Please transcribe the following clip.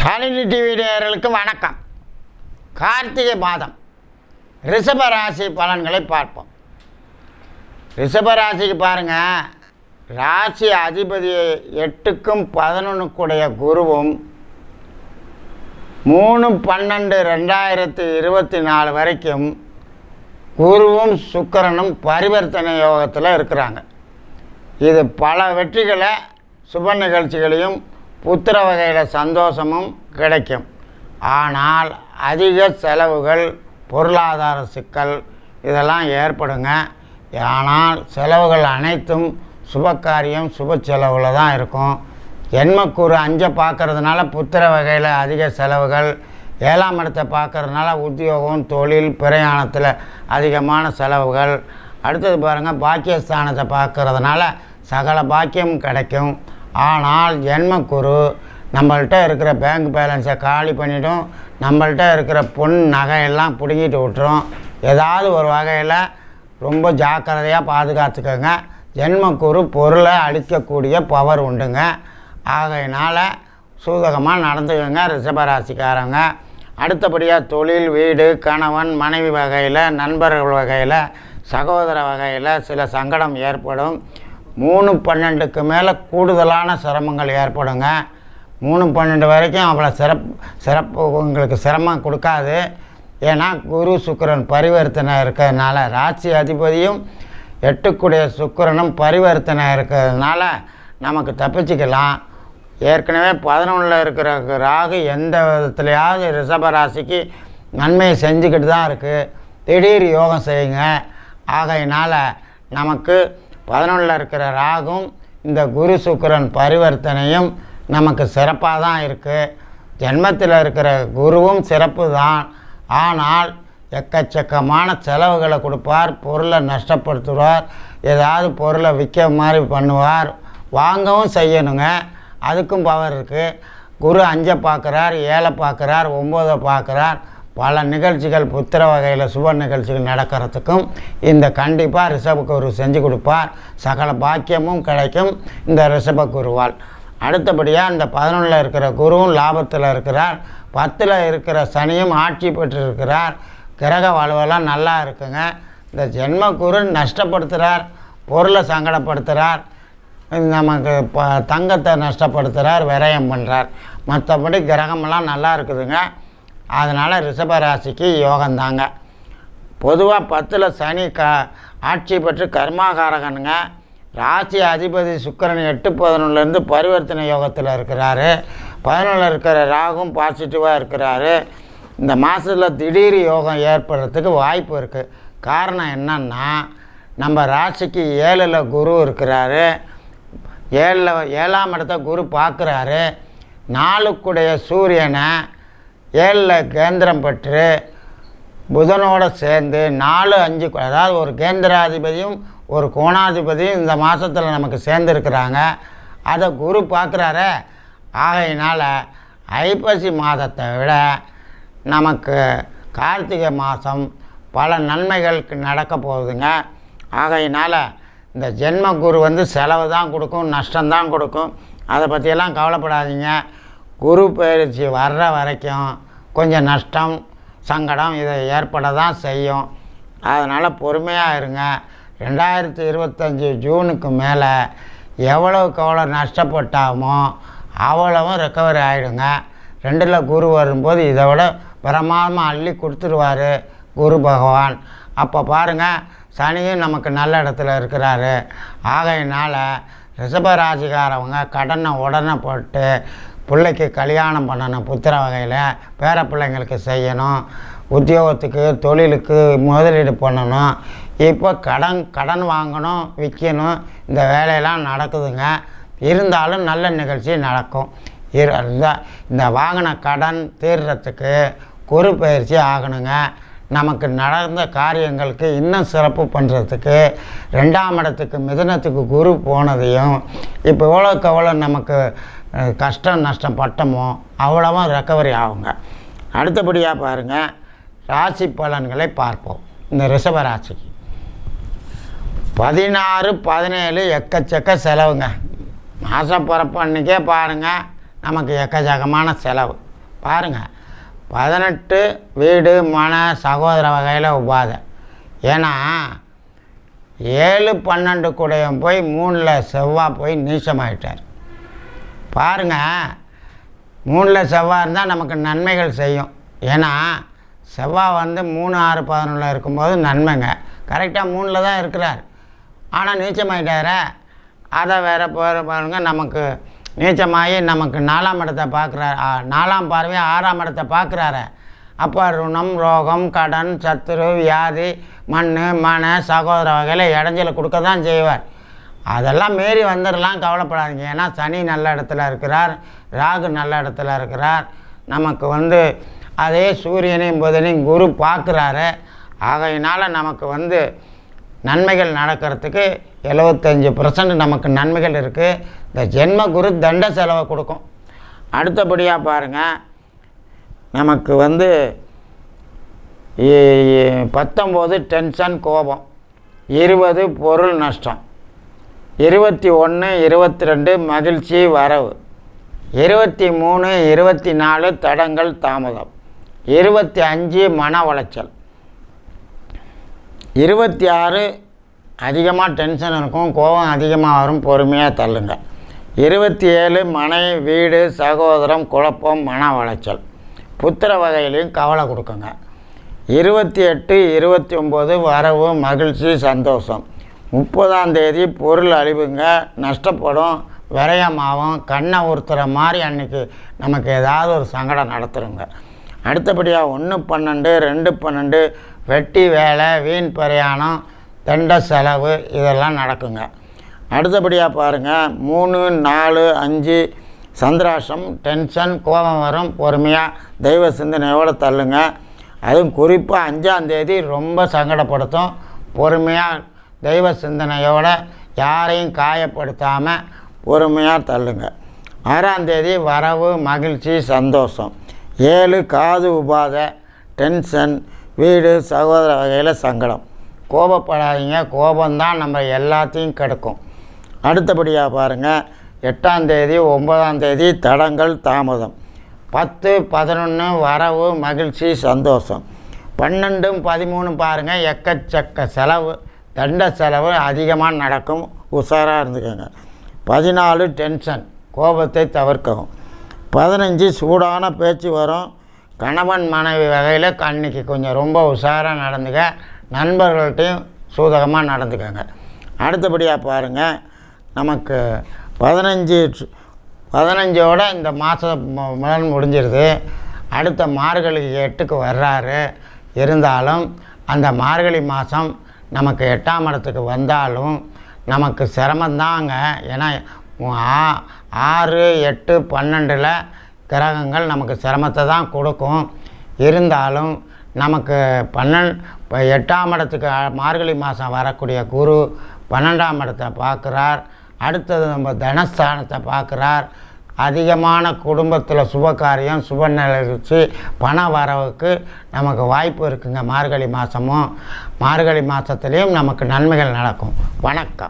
Shalini TV நேயர்களுக்கு வணக்கம். கார்த்திகை மாதம். ரிஷப ராசி பலன்களை பார்ப்போம். ரிஷப ராசிக்கு ராசி அதிபதி எட்டுக்கும் பதினொன்றுக்குடைய குருவும் மூணு பன்னெண்டு ரெண்டாயிரத்தி இருபத்தி நாலு வரைக்கும் குருவும் சுக்கரனும் பரிவர்த்தனை யோகத்தில் இருக்கிறாங்க. இது பல வெற்றிகளை சுப நிகழ்ச்சிகளையும் புத்திர வகையில் சந்தோஷமும் கிடைக்கும். ஆனால் அதிக செலவுகள் பொருளாதார சிக்கல் இதெல்லாம் ஏற்படுங்க. ஆனால் செலவுகள் அனைத்தும் சுபக்காரியம் சுப செலவில் தான் இருக்கும். ஜென்மக்கூறு அஞ்சை பார்க்கறதுனால புத்திர வகையில் அதிக செலவுகள் ஏழாம் இடத்தை பார்க்கறதுனால உத்தியோகம் தொழில் பிரயாணத்தில் அதிகமான செலவுகள். அடுத்தது பாருங்கள் பாக்கியஸ்தானத்தை பார்க்கறதுனால சகல பாக்கியம் கிடைக்கும். ஆனால் ஜென்மக்குரு நம்மள்கிட்ட இருக்கிற பேங்க் பேலன்ஸை காலி பண்ணிடும் நம்மள்கிட்ட இருக்கிற பொன் நகையெல்லாம் பிடுங்கிட்டு விட்டுரும். ஏதாவது ஒரு வகையில் ரொம்ப ஜாக்கிரதையாக பாதுகாத்துக்கோங்க. ஜென்மக்குரு பொருளை அழிக்கக்கூடிய பவர் உண்டுங்க. ஆகையினால் சூதகமாக நடந்துக்கோங்க ரிஷபராசிக்காரங்க. அடுத்தபடியாக தொழில் வீடு கணவன் மனைவி வகையில் நண்பர்கள் வகையில் சகோதர வகையில் சில சங்கடம் ஏற்படும். மூணு பன்னெண்டுக்கு மேலே கூடுதலான சிரமங்கள் ஏற்படுங்க. மூணு பன்னெண்டு வரைக்கும் அவ்வளோ சிறப்பு சிறப்பு உங்களுக்கு சிரமம் கொடுக்காது. ஏன்னா குரு சுக்கிரன் பரிவர்த்தனை இருக்கிறதுனால ராசி அதிபதியும் எட்டுக்குடைய சுக்கிரனும் பரிவர்த்தனை இருக்கிறதுனால நமக்கு தப்பிச்சுக்கலாம். ஏற்கனவே பதினொன்றில் இருக்கிற ராகு எந்த விதத்துலையாவது ரிஷப ராசிக்கு நன்மையை செஞ்சுக்கிட்டு தான் இருக்குது திடீர் யோகம் செய்யுங்க. ஆகையினால் நமக்கு பதினொன்றில் இருக்கிற ராகும் இந்த குரு சுக்கரன் பரிவர்த்தனையும் நமக்கு சிறப்பாக தான் இருக்குது ஜென்மத்தில் இருக்கிற குருவும் சிறப்பு தான் ஆனால் எக்கச்சக்கமான செலவுகளை கொடுப்பார் பொருளை நஷ்டப்படுத்துவார் ஏதாவது பொருளை விற்க மாதிரி பண்ணுவார். வாங்கவும் செய்யணுங்க. அதுக்கும் பவர் இருக்குது குரு அஞ்சை பார்க்குறார் ஏழை பார்க்குறார் ஒம்போதை பார்க்குறார். பல நிகழ்ச்சிகள் புத்திர வகையில் சுப நிகழ்ச்சிகள் நடக்கிறதுக்கும் இந்த கண்டிப்பாக ரிஷபகுரு செஞ்சு கொடுப்பார். சகல பாக்கியமும் கிடைக்கும் இந்த ரிஷபகுருவால் அடுத்தபடியாக இந்த பதினொன்றில் இருக்கிற குருவும் லாபத்தில் இருக்கிறார். பத்தில் இருக்கிற சனியும் ஆட்சி பெற்றிருக்கிறார். கிரக வாழ்வெல்லாம் நல்லா இருக்குங்க. இந்த ஜென்ம குரு நஷ்டப்படுத்துகிறார் பொருளை சங்கடப்படுத்துகிறார் நமக்கு ப தங்கத்தை நஷ்டப்படுத்துகிறார் விரயம் பண்ணுறார் மற்றபடி கிரகமெல்லாம் நல்லா இருக்குதுங்க. அதனால் ரிஷபராசிக்கு யோகந்தாங்க பொதுவாக பத்தில் சனி க ஆட்சி பெற்று கர்மாகாரகனுங்க. ராசி அதிபதி சுக்கிரன் எட்டு பதினொன்றுலேருந்து பரிவர்த்தனை யோகத்தில் இருக்கிறாரு. பதினொன்றில் இருக்கிற ராகும் பாசிட்டிவாக இருக்கிறாரு. இந்த மாதத்தில் திடீர் யோகம் ஏற்படுறதுக்கு வாய்ப்பு இருக்குது காரணம் என்னன்னா நம்ம ராசிக்கு ஏழில் குரு இருக்கிறாரு. ஏழில் ஏழாம் இடத்த குரு பார்க்குறாரு நாளுக்குடைய சூரியனை ஏழில் கேந்திரம் பெற்று புதனோடு சேர்ந்து நாலு அஞ்சு அதாவது ஒரு கேந்திராதிபதியும் ஒரு கோணாதிபதியும் இந்த மாதத்தில் நமக்கு சேர்ந்துருக்கிறாங்க. அதை குரு பார்க்குறாரே. ஆகையினால் ஐப்பசி மாதத்தை விட நமக்கு கார்த்திகை மாதம் பல நன்மைகளுக்கு நடக்க போகுதுங்க. ஆகையினால் இந்த ஜென்ம குரு வந்து செலவு தான் கொடுக்கும் நஷ்டம்தான் கொடுக்கும். அதை பற்றியெல்லாம் கவலைப்படாதீங்க. குரு பயிற்சி வர்ற வரைக்கும் கொஞ்சம் நஷ்டம் சங்கடம் இதை ஏற்பட தான் செய்யும். அதனால் பொறுமையாக இருங்க. ரெண்டாயிரத்தி இருபத்தஞ்சி ஜூனுக்கு மேலே எவ்வளவுக்கு எவ்வளோ நஷ்டப்பட்டாமோ அவ்வளவும் ரெக்கவரி ஆகிடுங்க ரெண்டில் குரு வரும்போது இதை விட பிரமாதமாக அள்ளி கொடுத்துருவார் குரு பகவான். அப்போ பாருங்கள் சனியும் நமக்கு நல்ல இடத்துல இருக்கிறாரு. ஆகையினால் ரிஷபராசிக்காரவங்க கடனை உடனே போட்டு பிள்ளைக்கு கல்யாணம் பண்ணணும் புத்திர வகையில் பேர பிள்ளைங்களுக்கு செய்யணும் உத்தியோகத்துக்கு தொழிலுக்கு முதலீடு பண்ணணும். இப்போ கடன் கடன் வாங்கணும் விற்கணும் இந்த வேலையெல்லாம் நடக்குதுங்க. இருந்தாலும் நல்ல நிகழ்ச்சி நடக்கும். இரு இந்த வாங்கின கடன் தீர்றதுக்கு குரு பயிற்சி ஆகணுங்க. நமக்கு நடந்த காரியங்களுக்கு இன்னும் சிறப்பு பண்ணுறதுக்கு ரெண்டாம் இடத்துக்கு மிதுனத்துக்கு குரு போனதையும் இப்போ எவ்வளோக்கு எவ்வளோ நமக்கு கஷ்டம் நஷ்டம் பட்டமோ அவ்வளவா ரெக்கவரி ஆகுங்க. அடுத்தபடியாக பாருங்கள் ராசி பலன்களை பார்ப்போம். இந்த ரிஷப ராசிக்கு பதினாறு பதினேழு எக்கச்சக்க செலவுங்க. மாதம் பிறப்பு அன்றைக்கே பாருங்கள் நமக்கு எக்கச்சக்கமான செலவு. பாருங்கள் பதினெட்டு வீடு மன சகோதர வகையில் உபாதை. ஏன்னா ஏழு பன்னெண்டு கூடையும் போய் மூணில் செவ்வாய் போய் நீச்சமாயிட்டார். பாருங்க மூணில் செவ்வாய் இருந்தால் நமக்கு நன்மைகள் செய்யும். ஏன்னா செவ்வாய் வந்து மூணு ஆறு பதினொன்றில் இருக்கும்போது நன்மைங்க. கரெக்டாக மூணில் தான் இருக்கிறார். ஆனால் நீச்சமாயிட்டார அதை வேறு போகிற பாருங்க நமக்கு நீச்சமாகி நமக்கு நாலாம் இடத்தை பார்க்குறாரு. நாலாம் பார்வையை ஆறாம் இடத்தை பார்க்குறாரு. அப்போ ருணம் ரோகம் கடன் சத்துரு வியாதி மண் மன சகோதர வகையில் இடைஞ்சலை கொடுக்க தான் செய்வார். அதெல்லாம் மீறி வந்துடலாம் கவலைப்படாதீங்க. ஏன்னா சனி நல்ல இடத்துல இருக்கிறார் ராகு நல்ல இடத்துல இருக்கிறார். நமக்கு வந்து அதே சூரியனையும் புதனையும் குரு பார்க்குறாரு. ஆகையினால் நமக்கு வந்து நன்மைகள் நடக்கிறதுக்கு எழுபத்தஞ்சி பர்சன்ட் நமக்கு நன்மைகள் இருக்குது இந்த ஜென்ம குரு தண்ட செலவை கொடுக்கும். அடுத்தபடியாக பாருங்கள் நமக்கு வந்து பத்தொம்போது டென்ஷன் கோபம். இருபது பொருள் நஷ்டம். இருபத்தி ஒன்று இருபத்தி ரெண்டு மகிழ்ச்சி வரவு. இருபத்தி மூணு இருபத்தி நாலு தடங்கள் தாமதம். இருபத்தி அஞ்சு மன உளைச்சல். இருபத்தி ஆறு அதிகமாக டென்ஷன் இருக்கும் கோபம் அதிகமாக வரும் பொறுமையாக தள்ளுங்க. இருபத்தி ஏழு மனை வீடு சகோதரம் குழப்பம் மன உளைச்சல். புத்திர வகையிலையும் கவலை கொடுக்குங்க. இருபத்தி எட்டு இருபத்தி ஒம்பது வரவு மகிழ்ச்சி சந்தோஷம். முப்பதாம் தேதி பொருள் அழிவுங்க நஷ்டப்படும் விரயமாகும் கண்ணை உறுத்துற மாதிரி அன்னைக்கு நமக்கு ஏதாவது ஒரு சங்கடம் நடத்துருங்க. அடுத்தபடியாக ஒன்று பன்னெண்டு ரெண்டு பன்னெண்டு வெட்டி வேலை வீண் பிரயாணம் தண்ட செலவு இதெல்லாம் நடக்குங்க. அடுத்தபடியாக பாருங்கள் மூணு நாலு அஞ்சு சந்திராசம் டென்ஷன் கோபம் வரும் பொறுமையாக தெய்வ சிந்தனையோடு தள்ளுங்க. அதுவும் குறிப்பாக அஞ்சாந்தேதி ரொம்ப சங்கடப்படுத்தும் பொறுமையாக தெய்வ சிந்தனையோடு யாரையும் காயப்படுத்தாமல் பொறுமையாக தள்ளுங்க. ஆறாந்தேதி வரவு மகிழ்ச்சி சந்தோஷம். ஏழு காது உபாதை டென்ஷன் வீடு சகோதர வகையில் சங்கடம். கோபப்படாதீங்க. கோபம்தான் நம்ம எல்லாத்தையும் கெடுக்கும். அடுத்தபடியாக பாருங்கள் எட்டாம் தேதி ஒம்பதாம் தேதி தடங்கள் தாமதம். பத்து பதினொன்று வரவு மகிழ்ச்சி சந்தோஷம். பன்னெண்டும் பதிமூணு பாருங்கள் எக்கச்சக்க செலவு. தண்ட செலவு அதிகமாக நடக்கும். உஷாராக இருந்துக்கோங்க. பதினாலு டென்ஷன். கோபத்தை தவிர்க்கவும். பதினஞ்சு சூடான பேச்சு வரும். கணவன் மனைவி வகையில் அன்னைக்கு கொஞ்சம் ரொம்ப உஷாராக நடந்துக்க. நண்பர்கள்ட்டையும் சூதகமாக நடந்துக்கோங்க. அடுத்தபடியாக பாருங்கள் நமக்கு பதினஞ்சு பதினஞ்சோட இந்த மாதம் முதல் முடிஞ்சிருது. அடுத்த மார்கழி எட்டுக்கு வர்றாரு. இருந்தாலும் அந்த மார்கழி மாதம் நமக்கு எட்டாம் இடத்துக்கு வந்தாலும் நமக்கு சிரமந்தாங்க. ஏன்னா ஆ- ஆறு எட்டு பன்னெண்டில் கிரகங்கள் நமக்கு சிரமத்தை தான் கொடுக்கும். இருந்தாலும் நமக்கு பன்னெண்டு இப்போ எட்டாம் இடத்துக்கு மார்கழி மாதம் வரக்கூடிய குரு பன்னெண்டாம் இடத்தை பார்க்குறார். அடுத்தது நம்ம தனஸ்தானத்தை பார்க்குறார். அதிகமான குடும்பத்தில் சுபகாரியம் சுப நிகழ்ச்சி பண வரவுக்கு நமக்கு வாய்ப்பு இருக்குங்க. மார்கழி மாதமும் மார்கழி மாதத்துலேயும் நமக்கு நன்மைகள் நடக்கும். வணக்கம்.